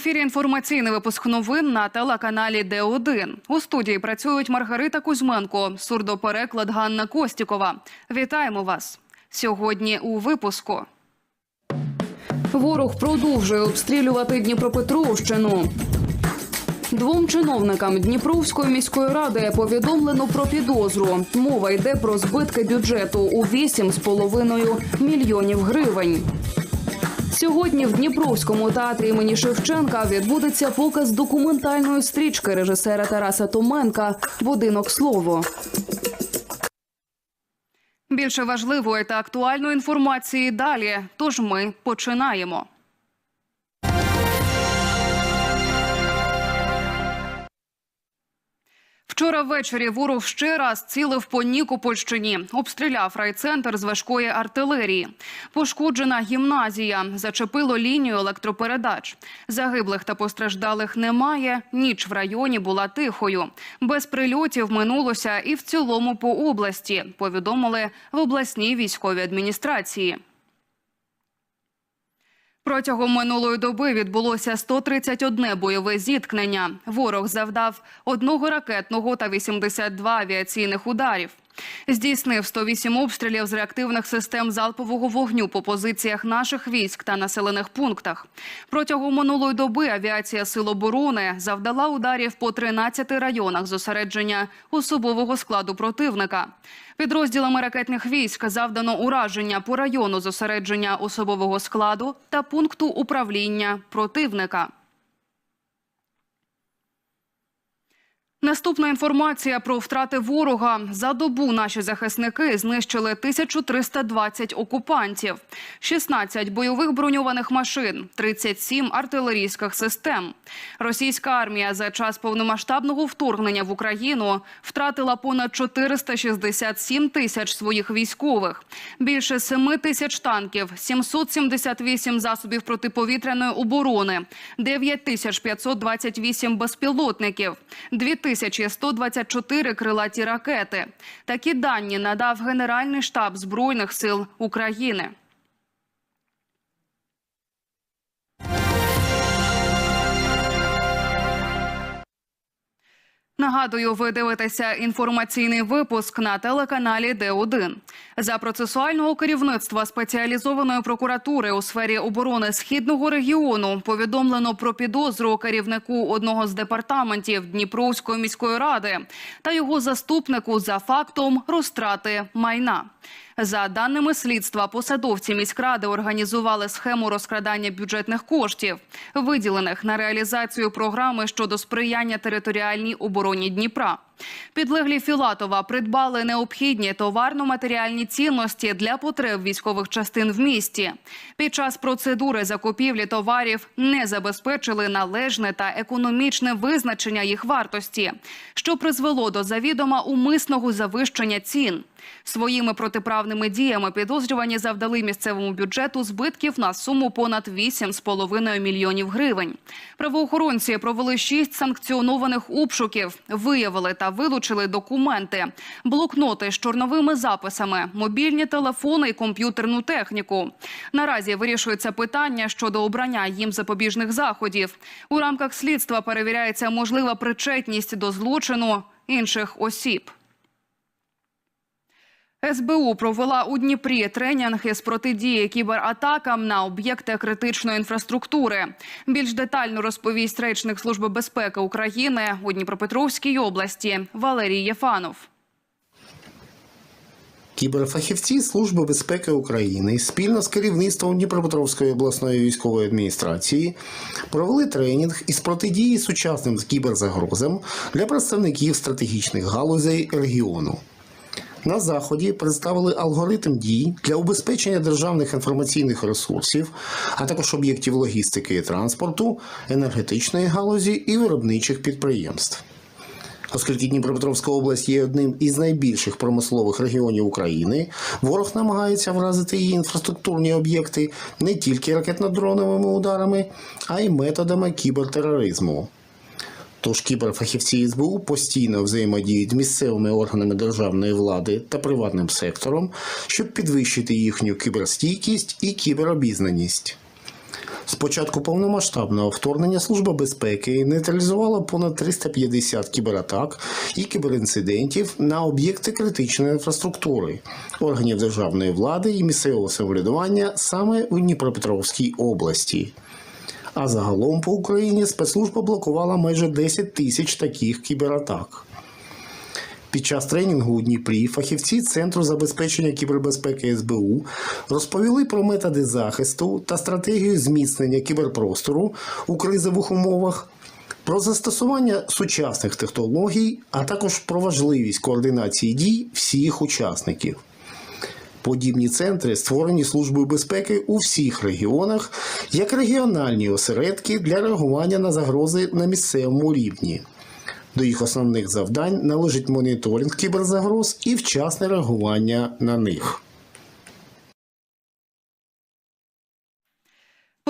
ефірі інформаційний випуск новин на телеканалі Д1. У студії працюють Маргарита Кузьменко, сурдопереклад Ганна Костікова. Вітаємо вас сьогодні. У випуску ворог продовжує обстрілювати Дніпропетровщину. Двом чиновникам Дніпровської міської ради повідомлено про підозру. Мова йде про збитки бюджету у 8,5 мільйонів гривень. Сьогодні в Дніпровському театрі імені Шевченка відбудеться показ документальної стрічки режисера Тараса Томенка Будинок слово. Більше важливої та актуальної інформації далі. Тож ми починаємо. Вчора ввечері ворог ще раз цілив по Нікопольщині, обстріляв райцентр з важкої артилерії. Пошкоджена гімназія, зачепило лінію електропередач. Загиблих та постраждалих немає. Ніч в районі була тихою. Без прильотів минулося і в цілому по області. Повідомили в обласній військовій адміністрації. Протягом минулої доби відбулося 131 бойове зіткнення. Ворог завдав одного ракетного та 82 авіаційних ударів. Здійснив 108 обстрілів з реактивних систем залпового вогню по позиціях наших військ та населених пунктах. Протягом минулої доби авіація Сил оборони завдала ударів по 13 районах зосередження особового складу противника. Підрозділами ракетних військ завдано ураження по району зосередження особового складу та пункту управління противника. Наступна інформація про втрати ворога за добу. Наші захисники знищили 1320 окупантів, 16 бойових броньованих машин, 37 артилерійських систем. Російська армія за час повномасштабного вторгнення в Україну втратила понад 467 тисяч своїх військових, більше 7 тисяч танків, 778 засобів протиповітряної оборони, 9528 безпілотників, 2000 1124 крилаті ракети. Такі дані надав Генеральний штаб Збройних сил України. Нагадую, ви дивитеся інформаційний випуск на телеканалі Д1. За процесуального керівництва спеціалізованої прокуратури у сфері оборони східного регіону повідомлено про підозру керівнику одного з департаментів Дніпровської міської ради та його заступнику за фактом розтрати майна. За даними слідства, посадовці міськради організували схему розкрадання бюджетних коштів, виділених на реалізацію програми щодо сприяння територіальній обороні Дніпра. Підлеглі Філатова придбали необхідні товарно-матеріальні цінності для потреб військових частин в місті. Під час процедури закупівлі товарів не забезпечили належне та економічне визначення їх вартості, що призвело до завідома умисного завищення цін. Своїми протиправними діями підозрювані завдали місцевому бюджету збитків на суму понад 8,5 мільйонів гривень. Правоохоронці провели шість санкціонованих обшуків, виявили та вилучили документи, блокноти з чорновими записами, мобільні телефони і комп'ютерну техніку. Наразі вирішується питання щодо обрання їм запобіжних заходів. У рамках слідства перевіряється можлива причетність до злочину інших осіб. СБУ провела у Дніпрі тренінг із протидії кібератакам на об'єкти критичної інфраструктури. Більш детально розповість речник Служби безпеки України у Дніпропетровській області Валерій Єфанов. Кіберфахівці Служби безпеки України спільно з керівництвом Дніпропетровської обласної військової адміністрації провели тренінг із протидії сучасним кіберзагрозам для представників стратегічних галузей регіону. На заході представили алгоритм дій для убезпечення державних інформаційних ресурсів, а також об'єктів логістики і транспорту, енергетичної галузі і виробничих підприємств. Оскільки Дніпропетровська область є одним із найбільших промислових регіонів України, ворог намагається вразити її інфраструктурні об'єкти не тільки ракетно-дроновими ударами, а й методами кібертероризму. Тож кіберфахівці СБУ постійно взаємодіють з місцевими органами державної влади та приватним сектором, щоб підвищити їхню кіберстійкість і кіберобізнаність. З початку повномасштабного вторгнення Служба безпеки нейтралізувала понад 350 кібератак і кіберінцидентів на об'єкти критичної інфраструктури, органів державної влади і місцевого самоврядування саме у Дніпропетровській області. А загалом по Україні спецслужба блокувала майже 10 тисяч таких кібератак. Під час тренінгу у Дніпрі фахівці Центру забезпечення кібербезпеки СБУ розповіли про методи захисту та стратегію зміцнення кіберпростору у кризових умовах, про застосування сучасних технологій, а також про важливість координації дій всіх учасників. Подібні центри створені Службою безпеки у всіх регіонах як регіональні осередки для реагування на загрози на місцевому рівні. До їх основних завдань належить моніторинг кіберзагроз і вчасне реагування на них.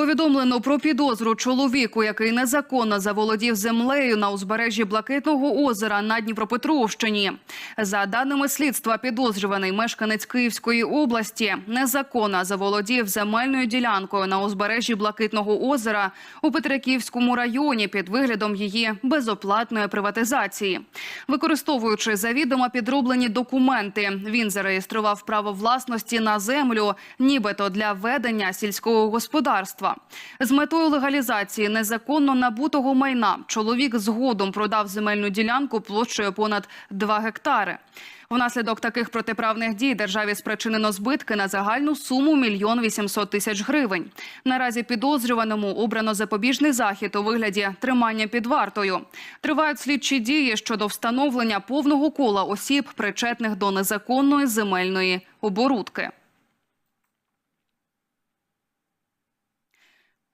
Повідомлено про підозру чоловіку, який незаконно заволодів землею на узбережжі Блакитного озера на Дніпропетровщині. За даними слідства, підозрюваний мешканець Київської області незаконно заволодів земельною ділянкою на узбережжі Блакитного озера у Петриківському районі під виглядом її безоплатної приватизації. Використовуючи завідомо підроблені документи, він зареєстрував право власності на землю, нібито для ведення сільського господарства. З метою легалізації незаконно набутого майна чоловік згодом продав земельну ділянку площею понад 2 гектари. Внаслідок таких протиправних дій державі спричинено збитки на загальну суму мільйон 800 тисяч гривень. Наразі підозрюваному обрано запобіжний захід у вигляді тримання під вартою. Тривають слідчі дії щодо встановлення повного кола осіб, причетних до незаконної земельної оборудки.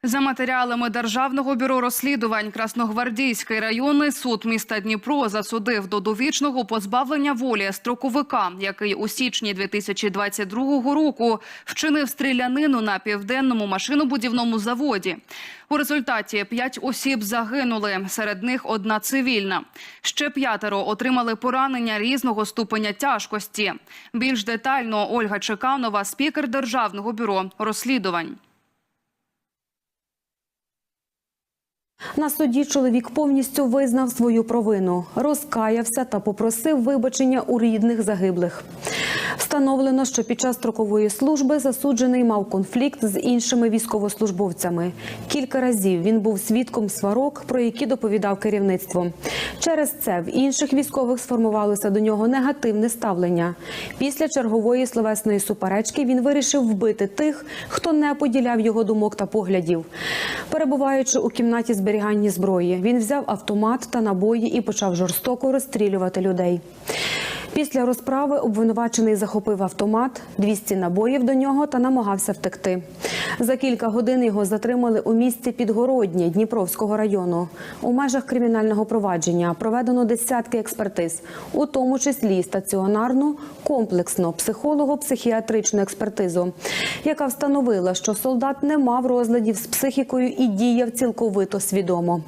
За матеріалами Державного бюро розслідувань Красногвардійський районний суд міста Дніпро засудив до довічного позбавлення волі строковика, який у січні 2022 року вчинив стрілянину на південному машинобудівному заводі. У результаті п'ять осіб загинули, серед них одна цивільна. Ще п'ятеро отримали поранення різного ступеня тяжкості. Більш детально Ольга Чеканова, спікер Державного бюро розслідувань. На суді чоловік повністю визнав свою провину, розкаявся та попросив вибачення у рідних загиблих. Встановлено, що під час строкової служби засуджений мав конфлікт з іншими військовослужбовцями. Кілька разів він був свідком сварок, про які доповідав керівництво. Через це в інших військових сформувалося до нього негативне ставлення. Після чергової словесної суперечки він вирішив вбити тих, хто не поділяв його думок та поглядів. Перебуваючи у кімнаті зберігання зброї, він взяв автомат та набої і почав жорстоко розстрілювати людей. Після розправи обвинувачений захопив автомат, 200 набоїв до нього та намагався втекти. За кілька годин його затримали у місті Підгороднє Дніпровського району. У межах кримінального провадження проведено десятки експертиз, у тому числі стаціонарну, комплексну психолого-психіатричну експертизу, яка встановила, що солдат не мав розладів з психікою і діяв цілковито свідомо.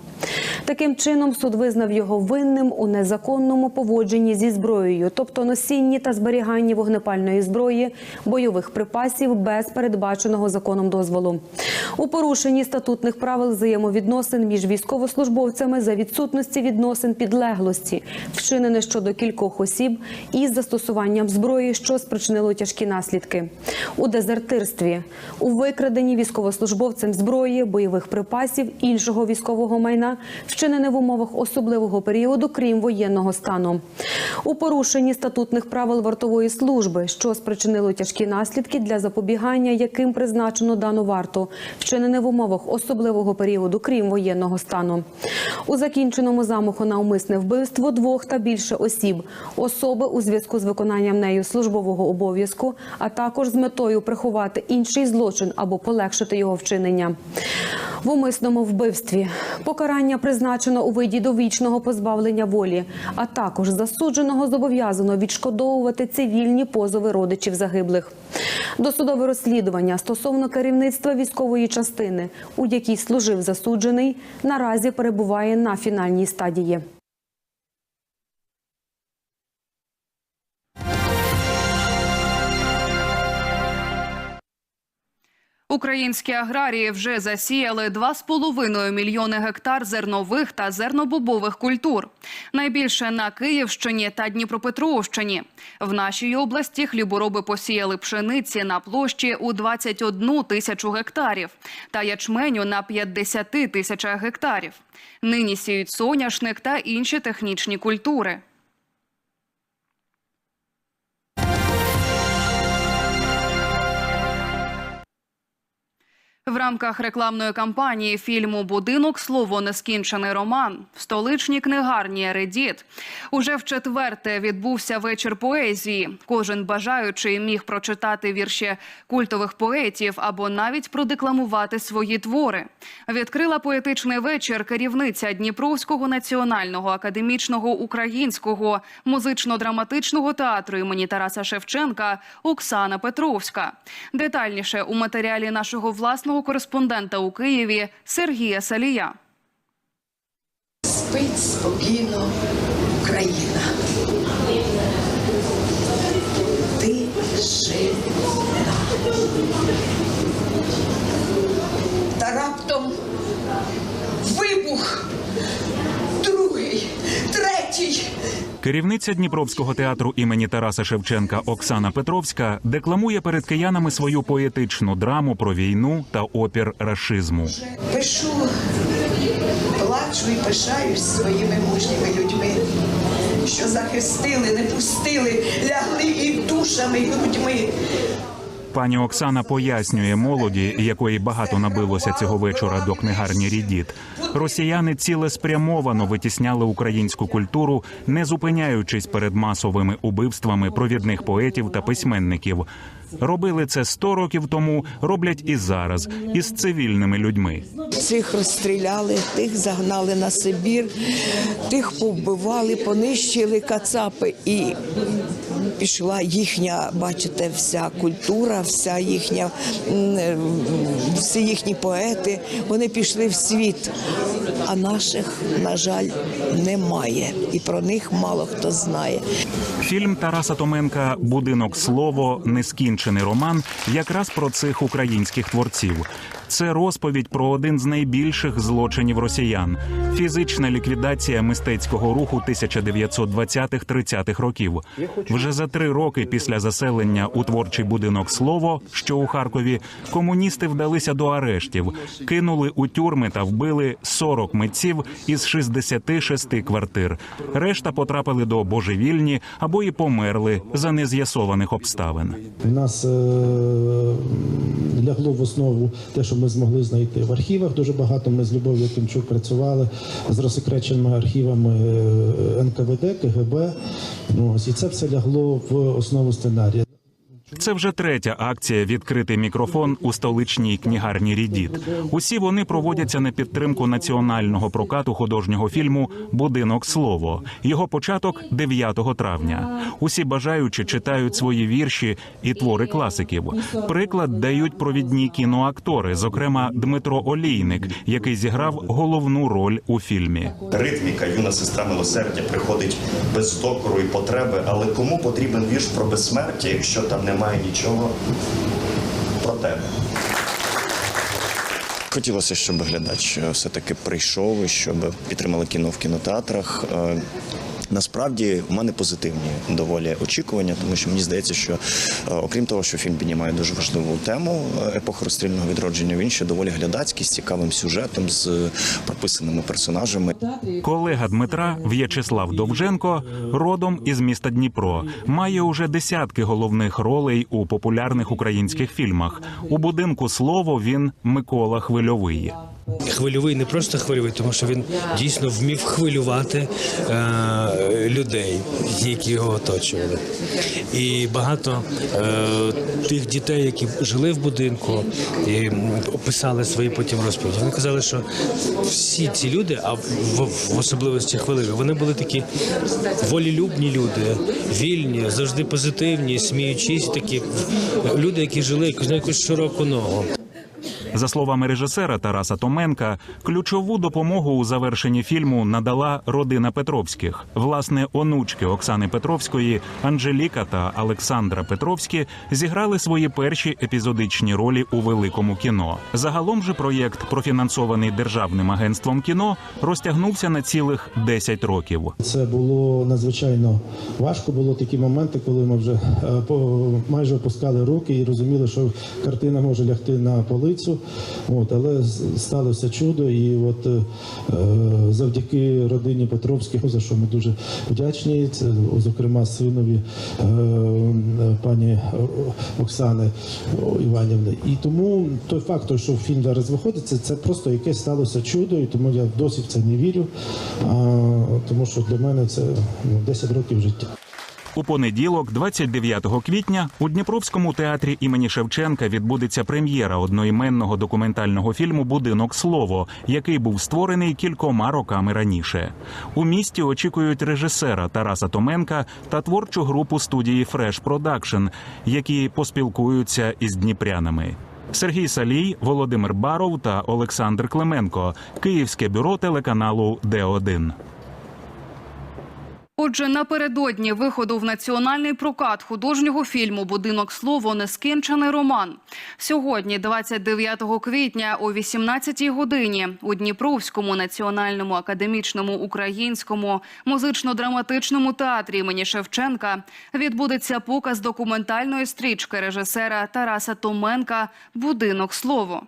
Таким чином, суд визнав його винним у незаконному поводженні зі зброєю, тобто носінні та зберіганні вогнепальної зброї, бойових припасів без передбаченого законом дозволу, у порушенні статутних правил взаємовідносин між військовослужбовцями за відсутності відносин підлеглості, вчинене щодо кількох осіб із застосуванням зброї, що спричинило тяжкі наслідки, у дезертирстві, у викраденні військовослужбовцем зброї, бойових припасів, іншого військового майна, вчинене в умовах особливого періоду, крім воєнного стану, у порушенні статутних правил вартової служби, що спричинило тяжкі наслідки для запобігання, яким призначено дану варту, вчинене в умовах особливого періоду, крім воєнного стану, у закінченому замаху на умисне вбивство двох та більше осіб, особи у зв'язку з виконанням нею службового обов'язку, а також з метою приховати інший злочин або полегшити його вчинення. В умисному вбивстві покарання призначено у виді довічного позбавлення волі, а також засудженого зобов'язано відшкодовувати цивільні позови родичів загиблих. Досудове розслідування стосовно керівництва військової частини, у якій служив засуджений, наразі перебуває на фінальній стадії. Українські аграрії вже засіяли 2,5 мільйони гектар зернових та зернобобових культур. Найбільше на Київщині та Дніпропетровщині. В нашій області хлібороби посіяли пшениці на площі у 21 тисячу гектарів та ячменю на 50 тисячах гектарів. Нині сіють соняшник та інші технічні культури. В рамках рекламної кампанії фільму Будинок слово нескінчений роман в столичній книгарні Редіт уже в четверте відбувся вечір поезії. Кожен бажаючий міг прочитати вірші культових поетів або навіть продекламувати свої твори. Відкрила поетичний вечір керівниця Дніпровського національного академічного українського музично-драматичного театру імені Тараса Шевченка Оксана Петровська. Детальніше у матеріалі нашого власного кореспондента у Києві Сергія Салія. Спить спокійно Україна. Ти жива. Та раптом вибух. Третій. Керівниця Дніпровського театру імені Тараса Шевченка Оксана Петровська декламує перед киянами свою поетичну драму про війну та опір рашизму. Пишу, плачу і пишаюсь своїми мужніми людьми, що захистили, не пустили, лягли і душами, і грудьми. Пані Оксана пояснює молоді, якої багато набилося цього вечора до книгарні Рідіт. Росіяни цілеспрямовано витісняли українську культуру, не зупиняючись перед масовими убивствами провідних поетів та письменників. Робили це 100 років тому, роблять і зараз із цивільними людьми. Цих розстріляли, тих загнали на Сибір, тих повбивали, понищили кацапи. І пішла їхня, бачите, вся культура, вся їхня, всі їхні поети. Вони пішли в світ. А наших, на жаль, немає. І про них мало хто знає. Фільм Тараса Томенка Будинок слово нескінчений роман якраз про цих українських творців. Це розповідь про один з найбільших злочинів росіян фізична ліквідація мистецького руху 1920-30-х років. Вже за три роки після заселення у творчий будинок слово, що у Харкові, комуністи вдалися до арештів, кинули у тюрми та вбили 40 митців із 66 квартир. Решта потрапили до божевільні або і померли за нез'ясованих обставин. У нас е, лягло в основу те, що ми змогли знайти в архівах. Дуже багато ми з Любов'ю Кімчук працювали з розсекреченими архівами е, НКВД, КГБ. Ось, і це все лягло в основу сценарія. Це вже третя акція Відкритий мікрофон у столичній книгарні Рідіт. Усі вони проводяться на підтримку національного прокату художнього фільму Будинок слово. Його початок 9 травня. Усі бажаючі читають свої вірші і твори класиків. Приклад дають провідні кіноактори, зокрема Дмитро Олійник, який зіграв головну роль у фільмі. Ритміка, юна сестра милосердя приходить без докору і потреби, але кому потрібен вірш про безсмертя, якщо там немає нічого про тебе? Хотілося, щоб глядач е, все-таки прийшов, щоб підтримали кіно в кінотеатрах. Насправді у мене позитивні доволі очікування, тому що мені здається, що е, окрім того, що фільм піднімає дуже важливу тему е, епохи розстрільного відродження, він ще доволі глядацький з цікавим сюжетом, з е, прописаними персонажами. Колега Дмитра В'ячеслав Довженко, родом із міста Дніпро, має уже десятки головних ролей у популярних українських фільмах. У будинку слово він Микола Хвильовий. Хвильовий не просто хвильовий, тому що він дійсно вмів хвилювати е, людей, які його оточували. І багато е, тих дітей, які жили в будинку і м, описали свої потім розповіді. Вони казали, що всі ці люди, а в, в особливості хвилеві, вони були такі волілюбні люди, вільні, завжди позитивні, сміючись, такі люди, які жили якусь на якусь широку ногу. За словами режисера Тараса Томенка, ключову допомогу у завершенні фільму надала родина Петровських. Власне, онучки Оксани Петровської, Анжеліка та Олександра Петровські зіграли свої перші епізодичні ролі у великому кіно. Загалом же проєкт, профінансований державним агентством кіно, розтягнувся на цілих 10 років. Це було надзвичайно важко. Було такі моменти, коли ми вже е, майже опускали руки і розуміли, що картина може лягти на полицю. От, але сталося чудо, і от е, завдяки родині Петровських, за що ми дуже вдячні, це зокрема синові е, пані Оксани Іванівни. І тому той факт, що фільм зараз виходить, це, це просто якесь сталося чудо, і тому я досі в це не вірю. А, тому що для мене це ну, 10 років життя. У понеділок, 29 квітня, у Дніпровському театрі імені Шевченка відбудеться прем'єра одноіменного документального фільму Будинок слово, який був створений кількома роками раніше. У місті очікують режисера Тараса Томенка та творчу групу студії Fresh Production, які поспілкуються із дніпрянами. Сергій Салій, Володимир Баров та Олександр Клименко, Київське бюро телеканалу Д1. Отже, напередодні виходу в національний прокат художнього фільму Будинок слово нескінчений роман. Сьогодні, 29 квітня, о 18 годині, у Дніпровському національному академічному українському музично-драматичному театрі імені Шевченка відбудеться показ документальної стрічки режисера Тараса Томенка Будинок слово.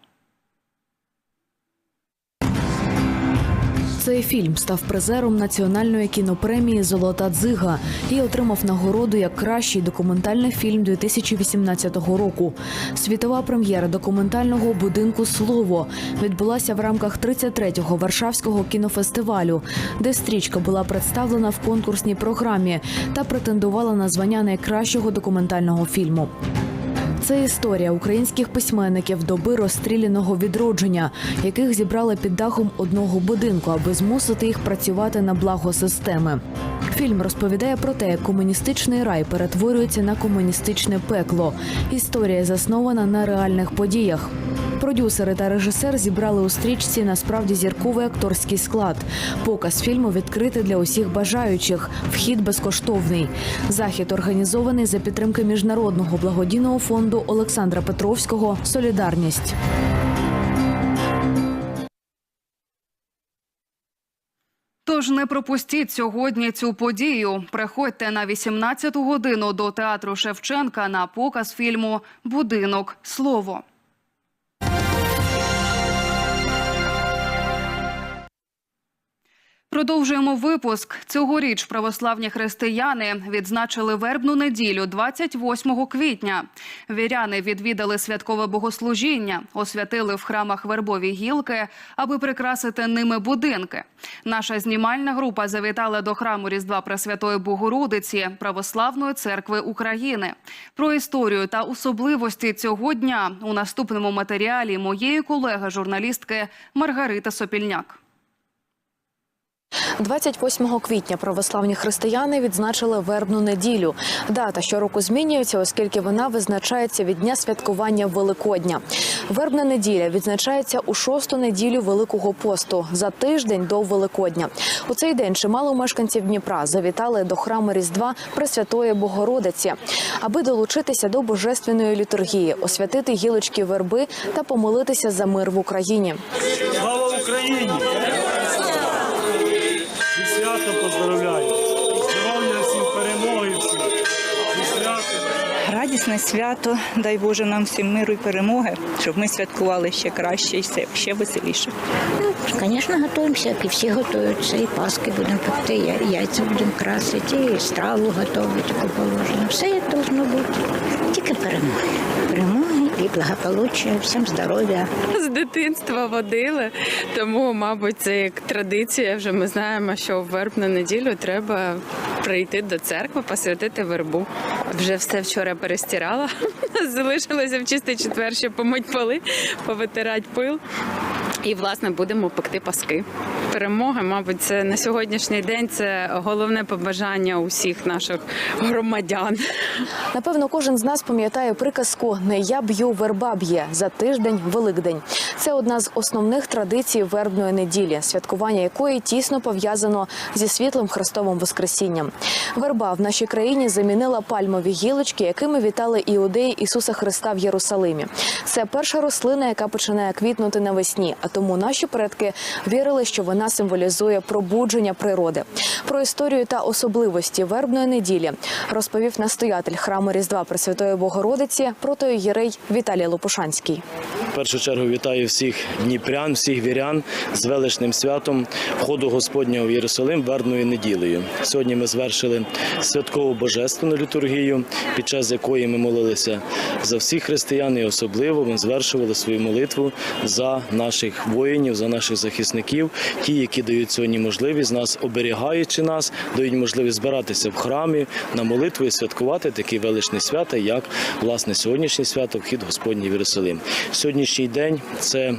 Цей фільм став призером національної кінопремії Золота дзига і отримав нагороду як кращий документальний фільм 2018 року. Світова прем'єра документального будинку Слово відбулася в рамках 33-го Варшавського кінофестивалю, де стрічка була представлена в конкурсній програмі та претендувала на звання найкращого документального фільму. Це історія українських письменників доби розстріляного відродження, яких зібрали під дахом одного будинку, аби змусити їх працювати на благо системи. Фільм розповідає про те, як комуністичний рай перетворюється на комуністичне пекло. Історія заснована на реальних подіях. Продюсери та режисер зібрали у стрічці насправді зірковий акторський склад. Показ фільму відкритий для усіх бажаючих. Вхід безкоштовний. Захід організований за підтримки міжнародного благодійного фонду Олександра Петровського Солідарність. Тож не пропустіть сьогодні цю подію. Приходьте на 18 годину до театру Шевченка на показ фільму Будинок слово. Продовжуємо випуск. Цьогоріч православні християни відзначили вербну неділю 28 квітня. Віряни відвідали святкове богослужіння, освятили в храмах вербові гілки, аби прикрасити ними будинки. Наша знімальна група завітала до храму Різдва Пресвятої Богородиці Православної церкви України. Про історію та особливості цього дня у наступному матеріалі моєї колеги журналістки Маргарита Сопільняк. 28 квітня православні християни відзначили вербну неділю. Дата щороку змінюється, оскільки вона визначається від дня святкування Великодня. Вербна неділя відзначається у шосту неділю Великого посту за тиждень до Великодня. У цей день чимало мешканців Дніпра завітали до храму Різдва Пресвятої Богородиці, аби долучитися до божественної літургії, освятити гілочки верби та помолитися за мир в Україні. Слава Україні! Радісне свято, дай Боже нам всім миру і перемоги, щоб ми святкували ще краще і все- ще веселіше. Звісно, готуємося, як і всі готуються. І паски будемо пекти, і яйця будемо красити, і страву готувати, таку положено. Все як повинно бути. Тільки перемоги. Перемоги і благополуччя, всім здоров'я. З дитинства водили, тому, мабуть, це як традиція. Вже ми знаємо, що в вербну неділю треба прийти до церкви, посвятити вербу. Вже все вчора перестирала. Залишилося в чистий четвер, щоб помить поли, повитирати пил. І, власне, будемо пекти паски. Перемоги. Мабуть, це на сьогоднішній день це головне побажання усіх наших громадян. Напевно, кожен з нас пам'ятає приказку Не я б'ю, верба б'є за тиждень Великдень. Це одна з основних традицій вербної неділі, святкування якої тісно пов'язано зі світлим Христовим Воскресінням. Верба в нашій країні замінила пальмові гілочки, якими вітали іудеї Ісуса Христа в Єрусалимі. Це перша рослина, яка починає квітнути навесні. А тому наші предки вірили, що вона символізує пробудження природи. Про історію та особливості вербної неділі розповів настоятель храму Різдва Пресвятої Богородиці протоієрей Віталій Лопушанський. В першу чергу вітаю всіх дніпрян, всіх вірян з величним святом входу Господнього в Єрусалим вербною неділею. Сьогодні ми звершили святкову божественну літургію, під час якої ми молилися за всіх християн, і особливо ми звершували свою молитву за наших воїнів, за наших захисників, ті, які дають сьогодні можливість нас, оберігаючи нас, дають можливість збиратися в храмі на молитву і святкувати такі величні свята, як власне сьогоднішнє свято вхід Господній в Єрусалим. Сьогоднішній день це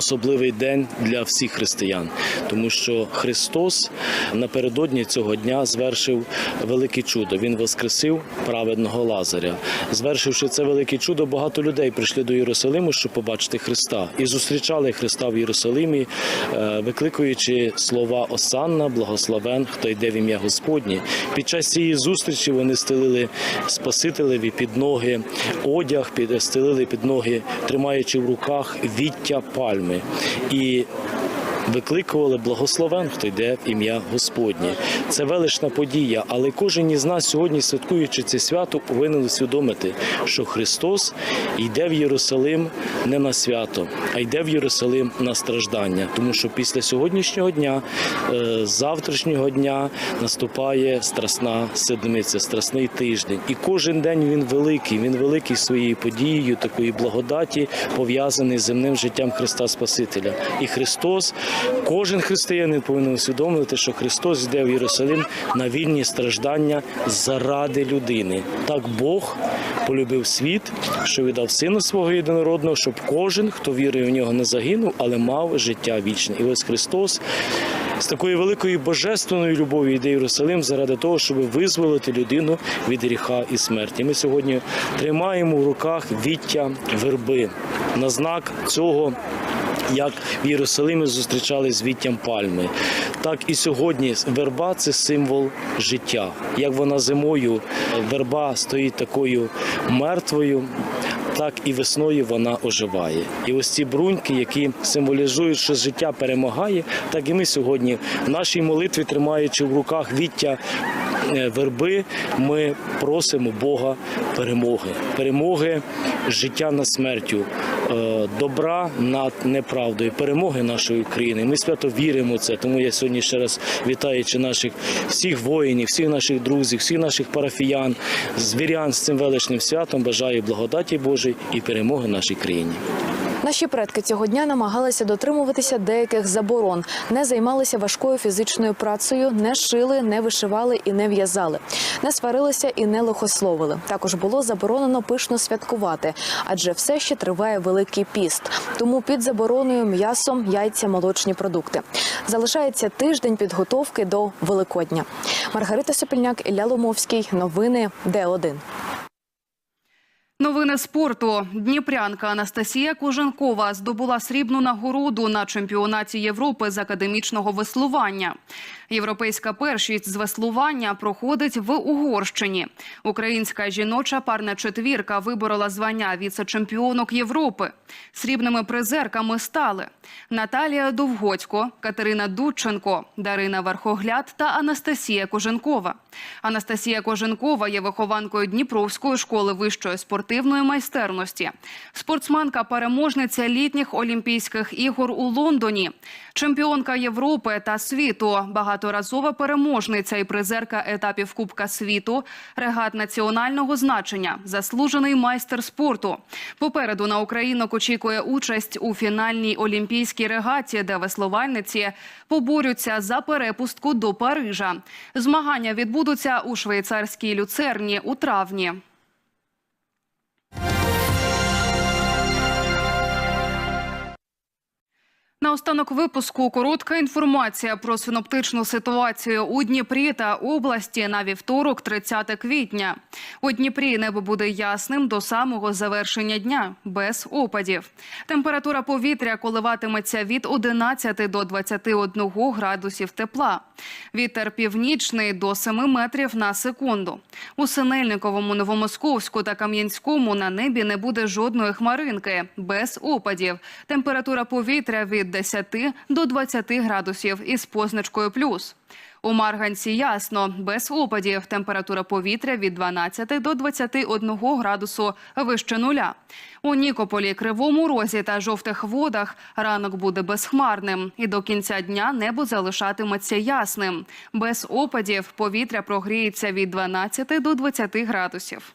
особливий день для всіх християн, тому що Христос напередодні цього дня звершив велике чудо. Він воскресив праведного Лазаря. Звершивши це велике чудо, багато людей прийшли до Єрусалиму, щоб побачити Христа, і зустрічали Христа в Єрусалимі, е, викликуючи слова Осанна, благословен, хто йде в ім'я Господнє. Під час цієї зустрічі вони стелили Спасителеві під ноги одяг, стелили під ноги, тримаючи в руках віття пальми. І Викликували благословен, хто йде в ім'я Господнє. Це велична подія, але кожен із нас сьогодні, святкуючи це свято, повинен усвідомити, що Христос йде в Єрусалим не на свято, а йде в Єрусалим на страждання. Тому що після сьогоднішнього дня, е, завтрашнього дня наступає страсна седмиця, страсний тиждень. І кожен день він великий. Він великий своєю подією, такої благодаті, пов'язаний з земним життям Христа Спасителя. І Христос, кожен християнин повинен усвідомити, що Христос йде в Єрусалим на вільні страждання заради людини. Так Бог полюбив світ, що віддав сина свого єдинородного, щоб кожен, хто вірує в нього, не загинув, але мав життя вічне. І ось Христос з такою великою божественною любов'ю йде Єрусалим заради того, щоб визволити людину від гріха і смерті. Ми сьогодні тримаємо в руках віття верби на знак цього. Як в Єрусалимі зустрічали з пальми, так і сьогодні верба це символ життя. Як вона зимою верба стоїть такою мертвою, так і весною вона оживає. І ось ці бруньки, які символізують, що життя перемагає, так і ми сьогодні в нашій молитві, тримаючи в руках віття верби, ми просимо Бога перемоги, перемоги життя над смертю, е, добра над неправдою, перемоги нашої країни. Ми свято віримо в це. Тому я сьогодні ще раз вітаючи наших всіх воїнів, всіх наших друзів, всіх наших парафіян, звірян з цим величним святом. Бажаю благодаті Божої і перемоги нашій країні. Наші предки цього дня намагалися дотримуватися деяких заборон, не займалися важкою фізичною працею, не шили, не вишивали і не в'язали, не сварилися і не лихословили. Також було заборонено пишно святкувати, адже все ще триває великий піст. Тому під забороною м'ясо, яйця, молочні продукти. Залишається тиждень підготовки до Великодня. Маргарита Сопільняк, Ілля Ломовський. Новини Д1. Новини спорту. Дніпрянка Анастасія Коженкова здобула срібну нагороду на чемпіонаті Європи з академічного веслування. Європейська першість з веслування проходить в Угорщині. Українська жіноча парна четвірка виборола звання віце-чемпіонок Європи. Срібними призерками стали Наталія Довгодько, Катерина Дудченко, Дарина Верхогляд та Анастасія Коженкова. Анастасія Коженкова є вихованкою Дніпровської школи вищої спортивної майстерності. Спортсменка-переможниця літніх Олімпійських ігор у Лондоні, чемпіонка Європи та світу, багаторазова переможниця і призерка етапів Кубка світу, регат національного значення, заслужений майстер спорту. Попереду на українок очікує участь у фінальній олімпійській регаті, де веслувальниці поборються за перепустку до Парижа. Змагання відбудуться у швейцарській люцерні у травні. На наостанок випуску коротка інформація про синоптичну ситуацію у Дніпрі та області на вівторок, 30 квітня. У Дніпрі небо буде ясним до самого завершення дня, без опадів. Температура повітря коливатиметься від 11 до 21 градусів тепла. Вітер північний до 7 метрів на секунду. У Синельниковому, Новомосковську та Кам'янському на небі не буде жодної хмаринки, без опадів. Температура повітря від 10 до 20 градусів із позначкою плюс. У Марганці ясно, без опадів. Температура повітря від 12 до 21 градусу вище нуля. У Нікополі, Кривому Розі та Жовтих Водах ранок буде безхмарним. І до кінця дня небо залишатиметься ясним. Без опадів повітря прогріється від 12 до 20 градусів.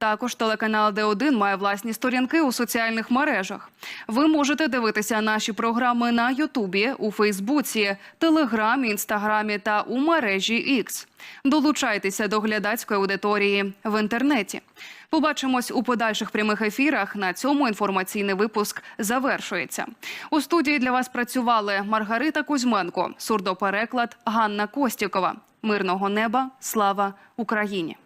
Також телеканал Д1 має власні сторінки у соціальних мережах. Ви можете дивитися наші програми на Ютубі, у Фейсбуці, Телеграмі, Інстаграмі та у мережі X. Долучайтеся до глядацької аудиторії в інтернеті. Побачимось у подальших прямих ефірах. На цьому інформаційний випуск завершується. У студії для вас працювали Маргарита Кузьменко, сурдопереклад Ганна Костікова. Мирного неба, слава Україні!